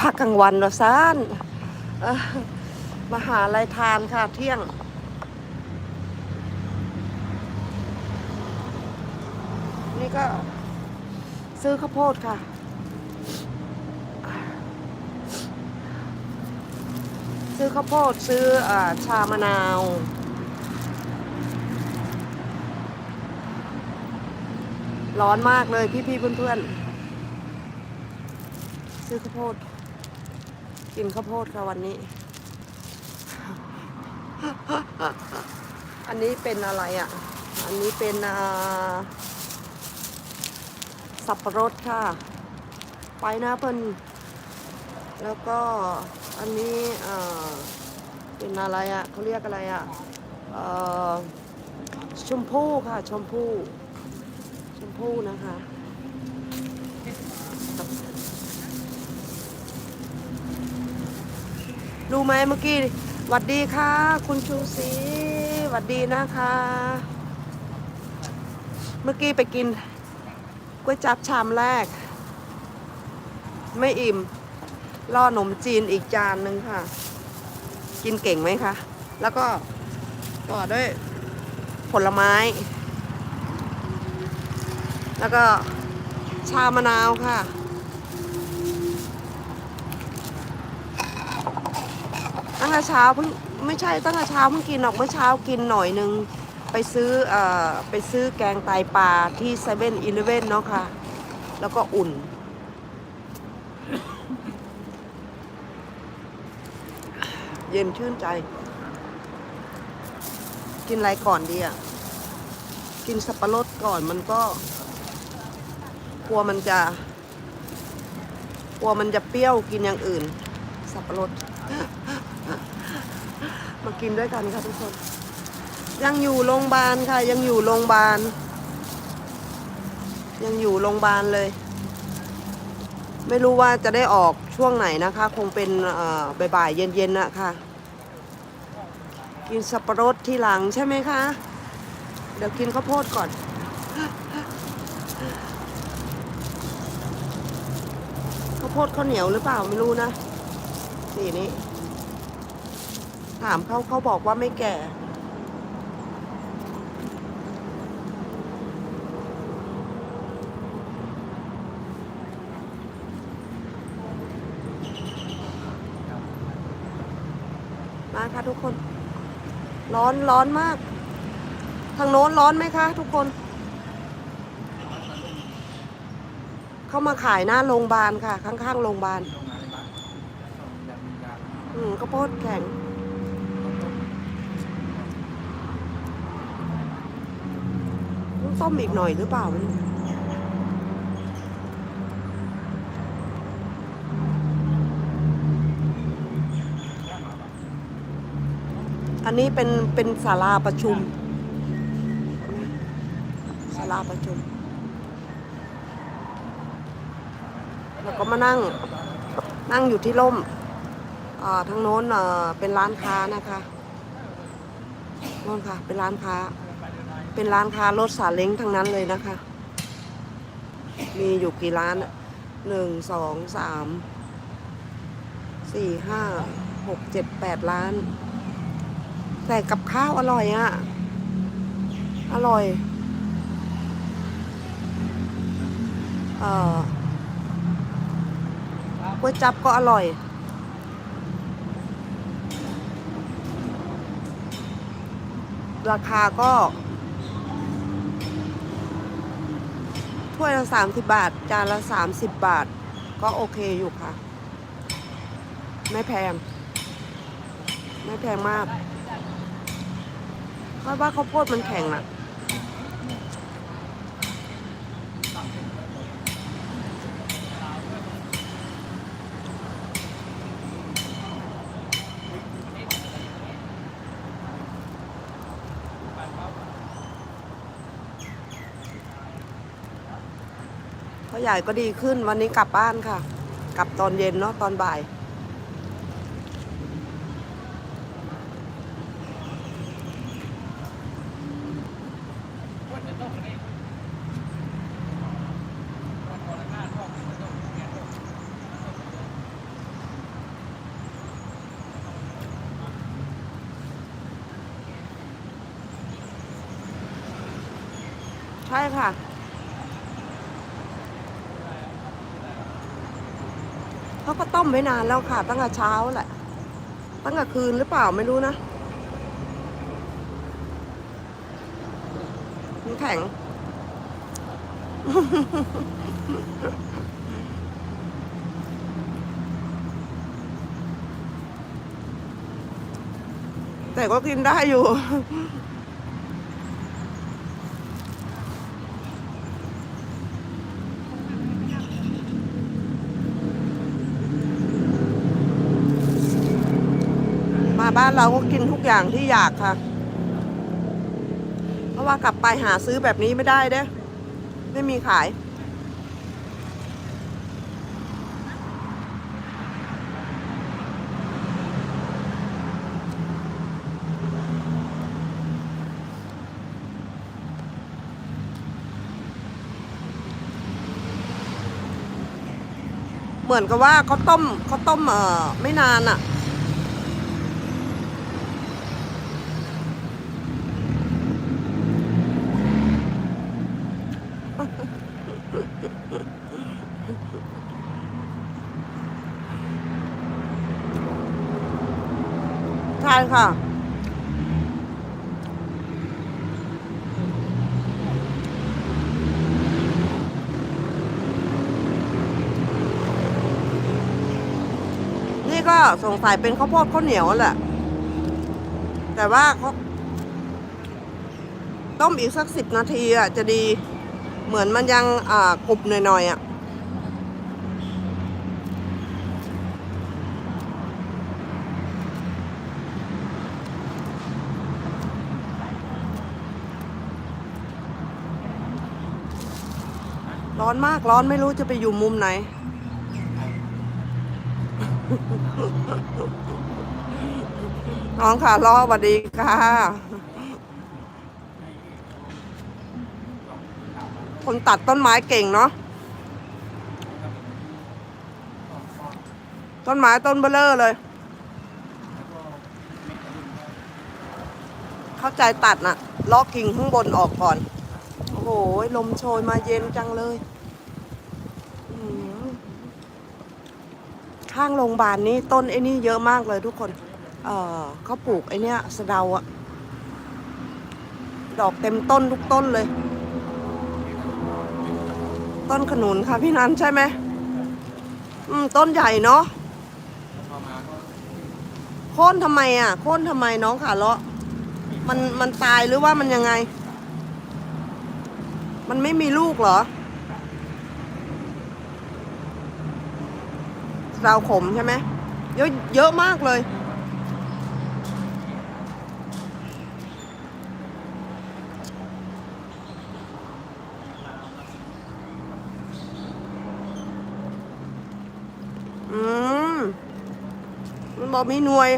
พักกลางวันเหรอซานมาหาอะไรทานค่ะเที่ยง นี่ก็ซื้อข้าวโพดค่ะซื้อข้าวโพดซื้ออชามะนาว ร้อนมากเลยพี่ๆเพื่อนๆ ซื้อข้าวโพด กินข้าวโพดค่ะวันนี้ อันนี้เป็นอะไรอะ อันนี้เป็นสับปะรดค่ะ ไปนะเพิ่นแล้วก็อันนี้เป็นอะไรอะเขาเรียกอะไรอะเอ่อชมพู่ค่ะ ชมพู่ ชมพู่นะคะ รู้ไหมเมื่อกี้หวัดดีค่ะ คุณชูศรีหวัดดีนะคะ เมื่อกี้ไปกินก๋วยจับชามแรก ไม่อิ่มล่อหนมจีนอีกจานหนึ่งค่ะ กินเก่งไหมคะ แล้วก็ต่อด้วยผลไม้ แล้วก็ชามะนาวค่ะ ตั้งแต่เช้าเพิ่งไม่ใช่ตั้งแต่เช้าเพิ่งกินหรอกเมื่อเช้ากินหน่อยนึงไปซื้อเอ่อไปซื้อแกงไตปลาที่เซเว่นอีเลเว่นเนาะค่ะ แล้วก็อุ่น เย็นชื่นใจ กินอะไรก่อนดีอะ กินสับปะรดก่อนมันก็กลัวมันจะกลัวมันจะเปรี้ยวกินอย่างอื่น สับปะรด มากินด้วยกันค่ะทุกคน ยังอยู่โรงพยาบาลค่ะ ยังอยู่โรงพยาบาล ยังอยู่โรงพยาบาลเลย ไม่รู้ว่าจะได้ออกช่วงไหนนะคะ คงเป็นบ่ายๆเย็นๆนะค่ะ กินสับปะรดทีหลังใช่ไหมคะ เดี๋ยวกินข้าวโพดก่อนข้าวโพดข้าวเหนียวหรือเปล่าไม่รู้นะสีนี้ ถามเขาเขาบอกว่าไม่แก่ มาค่ะทุกคน ร้อนร้อนมาก ทางโน้นร้อนไหมคะทุกคน เข้ามาขายหน้าโรงพยาบาลค่ะ ข้างๆโรงพยาบาล อืมข้าวโพดแข็ง ต้องต้มอีกหน่อยหรือเปล่าอันนี้เป็นเป็นศาลาประชุมศาลาประชุม แล้วก็มานั่งนั่งอยู่ที่ร่มทางโน้นเอ่อเป็นร้านค้านะคะโน่นค่ะ เป็นร้านค้า เป็นร้านค้ารถสาเล้งทั้งนั้นเลยนะคะ มีอยู่กี่ร้านอะหนึ่งสองสามสี่ห้าหกเจ็ดแปดร้าน แต่กับข้าวอร่อยอะ่ะ อร่อย เอ่อก๋วยจับก็อร่อยราคาก็ ถ้วยละสามสิบบาท จานละสามสิบบาท ก็โอเคอยู่ค่ะ ไม่แพง ไม่แพงมากเพราะว่าข้าวโพดมันแข็งอะ พ่อใหญ่ก็ดีขึ้นวันนี้กลับบ้านค่ะ กลับตอนเย็นเนาะตอนบ่าย อ ช่ค่ะ เขาก็ต้มไว้นานแล้วค่ะ ตั้งแต่เช้าแหละ ตั้งแต่คืนหรือเปล่าไม่รู้นะมันแข็ง แต่ก็กินได้อยู่ บ้านเราก็กินทุกอย่างที่อยากค่ะ เพราะว่ากลับไปหาซื้อแบบนี้ไม่ได้เด้ ไม่มีขาย เหมือนกับว่าเขาต้มเขาต้มเอ่อไม่นานอะ่ะ ใช่ค่ะ นี่ก็สงสัยเป็นข้าวโพดข้าวเหนียวแหละ แต่ว่าเขาต้มอีกสักสิบนาทีอะจะดีเหมือนมันยังอ่ากรุบหน่อยๆอะ ร้อนมากร้อนไม่รู้จะไปอยู่มุมไหน น้องค่ะล้อสวัสดีค่ะ คนตัดต้นไม้เก่งเนาะต้นไม้ต้นเบลเลอร์เลย เข้าใจตัดน่ะล้อกิ่งข้างบนออกก่อน หลมโชยมาเย็นจังเลยข้างโรงพยาบาลนี้ต้นไอ้นี่เยอะมากเลยทุกคน เออเขาปลูกไอ้นี้ยสะเดาอะดอกเต็มต้นทุกต้นเลย ต้นขนุนค่ะพี่นันใช่ไหมอืม ต้นใหญ่เนาะโค่นทำไมอะโค่นทำไมน้องขาเลาะมันมันตายหรือว่ามันยังไง มันไม่มีลูกเหรอสาวขมใช่ไหมเยอะเยอะมากเลย อืม มันบอกมีหน่วย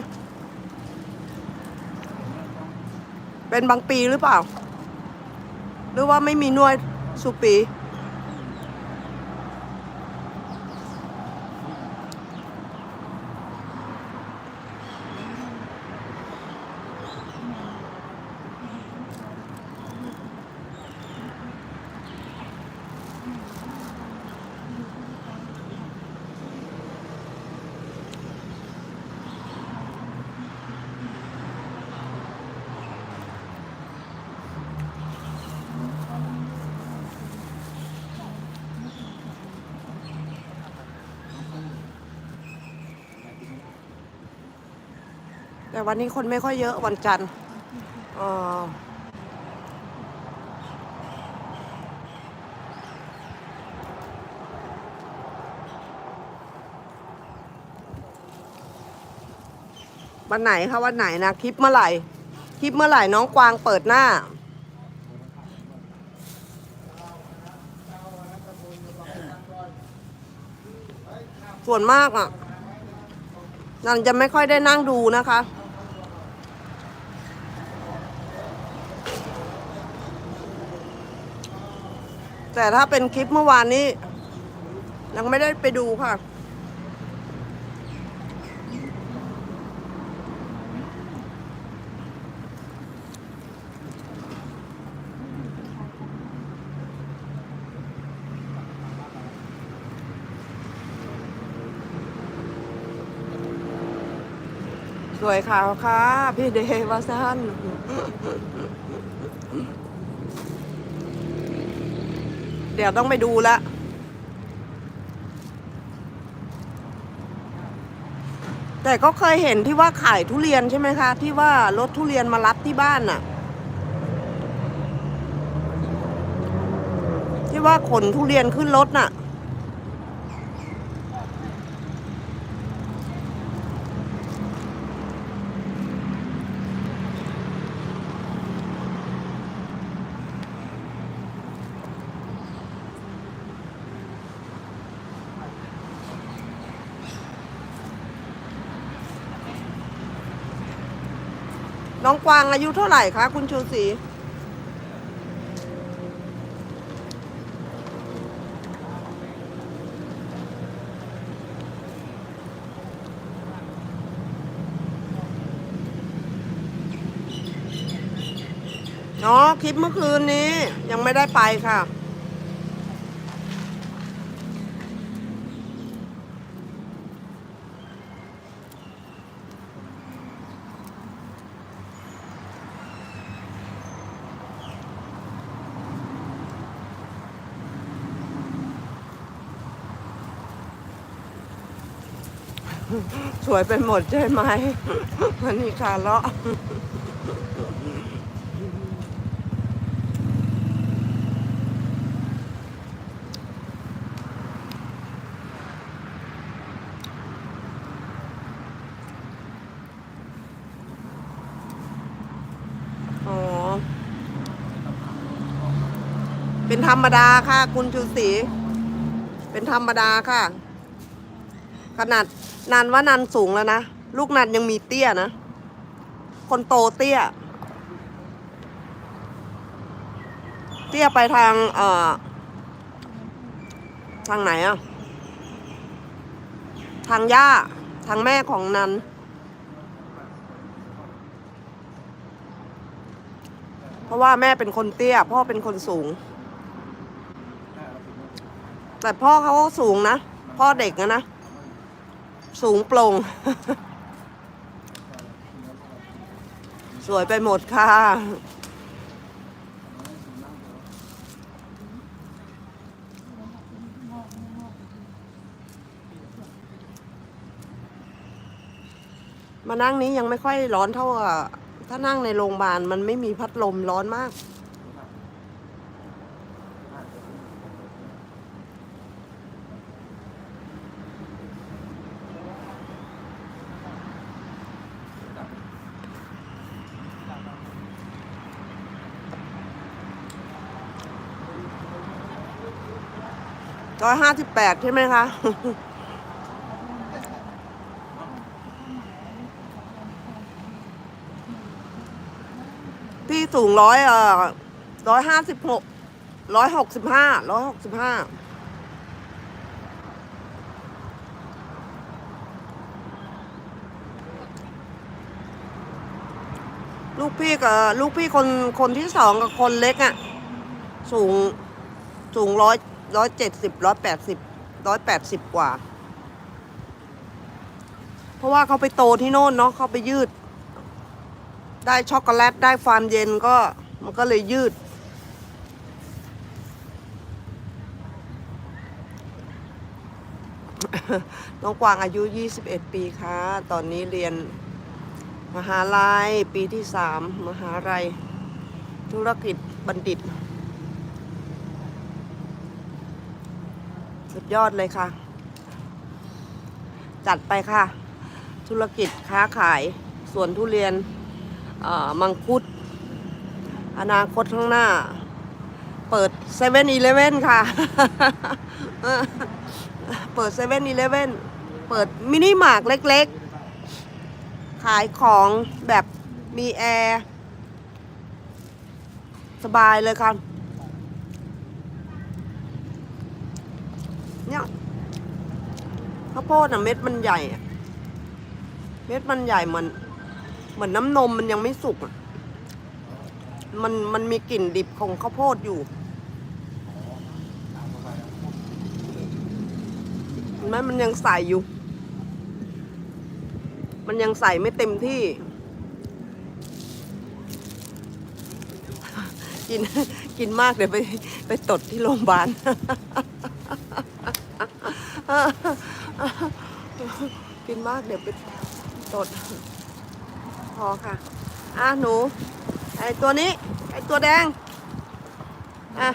เป็นบางปีหรือเปล่า หรือว่าไม่มีหน่วยสุปี แต่วันนี้คนไม่ค่อยเยอะวันจันทร์อ่อวันไหนคะวันไหนนะคลิปเมื่อไหร่คลิปเมื่อไหร่น้องกวางเปิดหน้า ส่วนมากอะนันจะไม่ค่อยได้นั่งดูนะคะ แต่ถ้าเป็นคลิปเมื่อวานนี้ ยังไม่ได้ไปดูค่ะ สวยขาวค่ะ พี่เดวาซัน ดี๋ยวต้องไปดูละแต่ก็เคยเห็นที่ว่าขายทุเรียนใช่ไหมคะ ที่ว่ารถทุเรียนมารับที่บ้านน่ะ ที่ว่าขนทุเรียนขึ้นรถน่ะ น้องกวางอายุเท่าไหร่คะคุณชูศรีอ๋อคลิปเมื่อคืนนี้ยังไม่ได้ไปค่ะ สวยไปหมดใช่ไหมวันนี้คาเลาะอ๋อเป็นธรรมดาค่ะ คุณชูศรีเป็นธรรมดาค่ะ ขนาด นันว่านันสูงแล้วนะ ลูกนันยังมีเตี้ยนะ คนโตเตี้ย เตี้ยไปทาง เอ่อ ทางไหนอะทางย่า ทางแม่ของนัน เพราะว่าแม่เป็นคนเตี้ย พ่อเป็นคนสูง แต่พ่อเขาก็สูงนะ พ่อเด็กนะนะ สูงโปร่ง สวยไปหมดค่ะ มานั่งนี้ยังไม่ค่อยร้อนเท่าถ้านั่งในโรงพยาบาลมันไม่มีพัดลมร้อนมาก ร้อยห้าสิบแปดใช่ไหมคะ พี่สูงร้อยเอ่อร้อยห้าสิบหกร้อยหกสิบห้าร้อยหกสิบห้าลูกพี่กับลูกพี่คนคนที่สองกับคนเล็กอะ่ะ สูงสูงร้อย ร้อยเจ็ดสิบร้อยแปดสิบร้อยแปดสิบกว่า เพราะว่าเขาไปโตที่โน่นเนาะเขาไปยืด ได้ช็อกโกแลตได้ฟาร์มเย็นก็มันก็เลยยืด น้องกวางอายุ 21 ปีค่ะตอนนี้เรียนมหาลัยปีที่ 3 มหาลัยธุรกิจบัณฑิต สุดยอดเลยค่ะ จัดไปค่ะ ธุรกิจค้าขายสวนทุเรียนมังคุด อนาคตข้างหน้า เปิดเซเว่นอีเลเว่นค่ะ เปิดเซเว่นอีเลเว่นเปิดมินิมาร์กเล็กๆ ขายของแบบมีแอร์ สบายเลยค่ะ เนี่ยข้าวโพดอะเม็ดมันใหญ่อะเม็ดมันใหญ่เหมือนเหมือนน้ำนมมันยังไม่สุกอะมันมันมีกลิ่นดิบของข้าวโพดอยู่เห็นไหมมันยังใสอยู่มมันยังใส่ไม่เต็มที่ กินกินมากเดี๋ยวไปไปตดที่โรงพยาบาล กินมากเดี๋ยวไปตดพอค่ะ อะหนู ไอตัวนี้ ไอตัวแดง อะ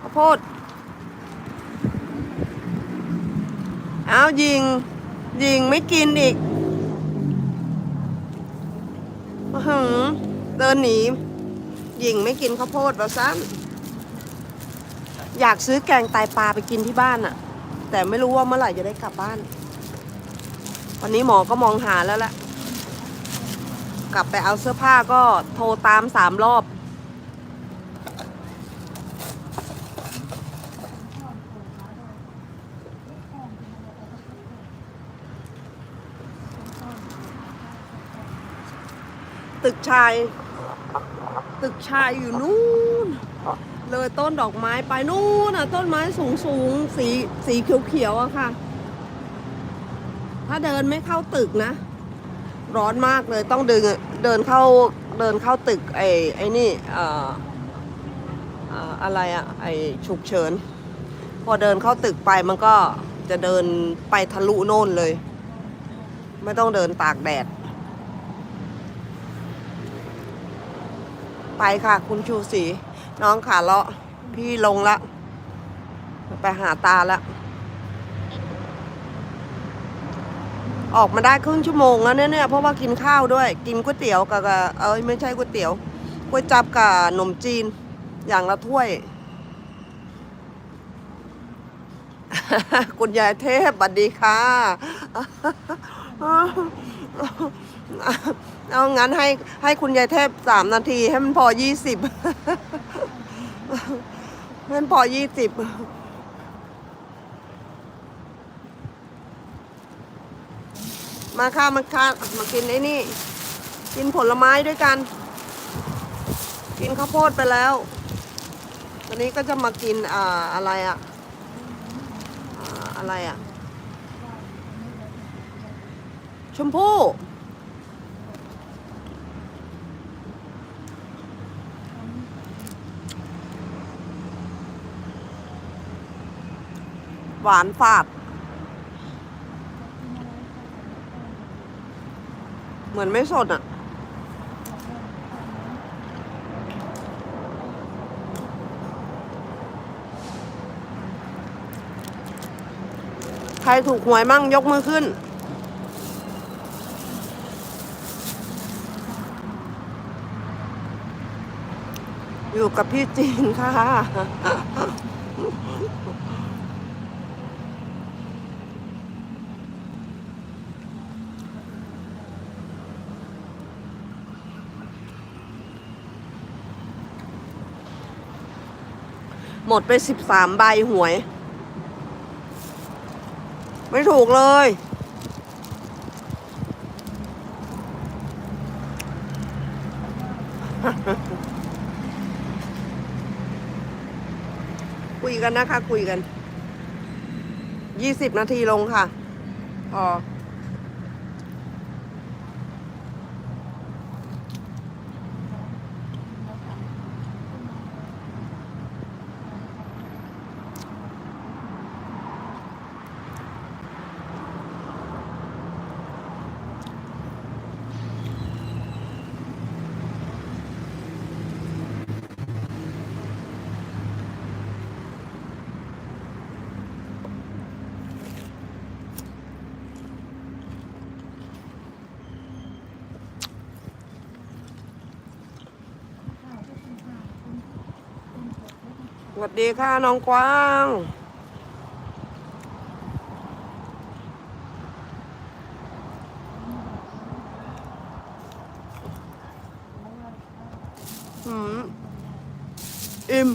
ข้าวโพดเอายิง ยิงไม่กินอีกหือเดินหนียิงไม่กินข้าวโพดเราซ้ำอยากซื้อแกงไตปลาไปกินที่บ้านอะแต่ไม่รู้ว่าเมื่อไหร่จะได้กลับบ้าน วันนี้หมอก็มองหาแล้วแหละ กลับไปเอาเสื้อผ้าก็โทรตามสามรอบ ตึกชาย ตึกชายอยู่นู่น เลยต้นดอกไม้ไปนู่นน่ะ ต้นไม้สูงสูงสีสีเขียวเขียวอะค่ะ ถ้าเดินไม่เข้าตึกนะ ร้อนมากเลยต้องเดินเดินเข้าเดินเข้าตึกไอ้ไอ้นี่เอ่ออะไรอะไอ้ฉุกเฉิน พอเดินเข้าตึกไปมันก็จะเดินไปทะลุโน่นเลย ไม่ต้องเดินตากแดด ไปค่ะคุณชูศรีน้องขาเลาะพี่ลงละ ไปหาตาละ ออกมาได้ครึ่งชั่วโมงแล้วเนี่ยเพราะว่ากินข้าวด้วย กินก๋วยเตี๋ยวกับกับเอ้ยไม่ใช่ก๋วยเตี๋ยวก๋วยจับกับขนมจีน อย่างละถ้วย คุณยายเทพบัดดีค่ะเอางั้นให้ให้คุณยายเทพสามนาที ให้มันพอยี่สิบให้มันพอยี่สิบ มาค่ะมาค่ะมากินไอ้นี่ กินผลไม้ด้วยกัน กินข้าวโพดไปแล้ว ตอนนี้ก็จะมากินอ่าอะไรอะอ่าอะไรอะ ชมพู่หวานฝาด เหมือนไม่สดอะ ใครถูกหวยมั่งยกมือขึ้น อยู่กับพี่จีนค่ะ หมดไปสิบสามใบหวย ไม่ถูกเลย คุยกันนะคะ คุยกันยี่สิบนาทีลงค่ะ พอ สวัสดีค่ะน้องกวาง หืม อิ่ม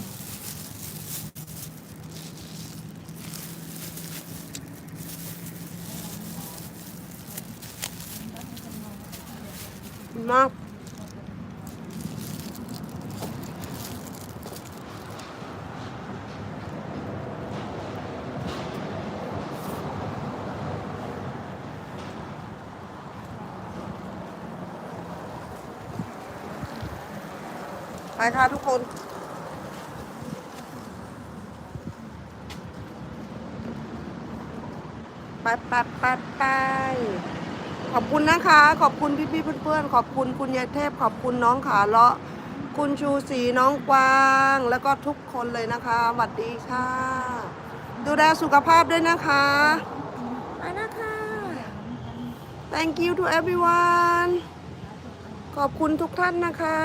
มาก ไปค่ะทุกคนไปไปไปไปขอบคุณนะคะ ขอบคุณพี่พี่ๆเพื่อนๆ ขอบคุณคุณยายเทพ ขอบคุณน้องขาเลาะ คุณชูศรีน้องกวาง แล้วก็ทุกคนเลยนะคะสวัสดีค่ะ ดูแลสุขภาพด้วยนะคะไปนะคะ thank you to everyone ขอบคุณทุกท่านนะคะ